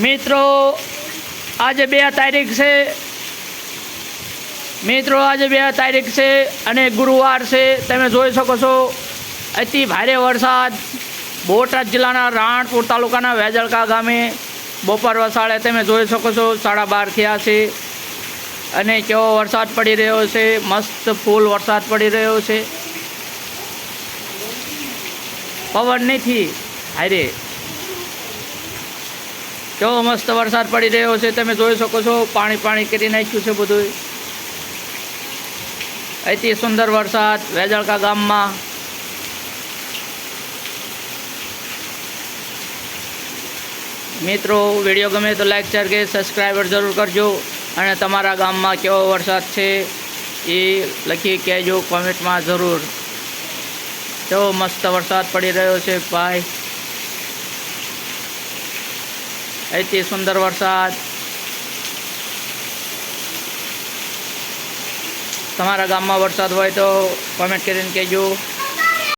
મિત્રો, આજે બે તારીખ છે. મિત્રો, આજે બે તારીખ છે અને ગુરુવાર છે. તમે જોઈ શકો છો, અતિ ભારે વરસાદ. બોટાદ જિલ્લાના રાણપુર તાલુકાના વેજળકા ગામે બપોર વસાડે તમે જોઈ શકો છો, સાડા બાર થયા છે. અને કેવો વરસાદ પડી રહ્યો છે, મસ્ત ફૂલ વરસાદ પડી રહ્યો છે. પવન નથી હારે કેવો મસ્ત વરસાદ પડી રહ્યો છે, તમે જોઈ શકો છો, પાણી પાણી કરી નાખ્યું છે બધું અતિ સુંદર વરસાદ વેજળકા ગામમાં. મિત્રો, વીડિયો ગમે તો લાઈક શેર કે સબસ્ક્રાઈબર જરૂર કરજો અને તમારા ગામમાં કેવો વરસાદ છે એ લખી કહેજો કોમેન્ટમાં જરૂર. કેવો મસ્ત વરસાદ પડી રહ્યો છે, ભાઈ. અતિ સુંદર વરસાદ. તમારા ગામમાં વરસાદ હોય તો કોમેન્ટ કરીને કહેજો.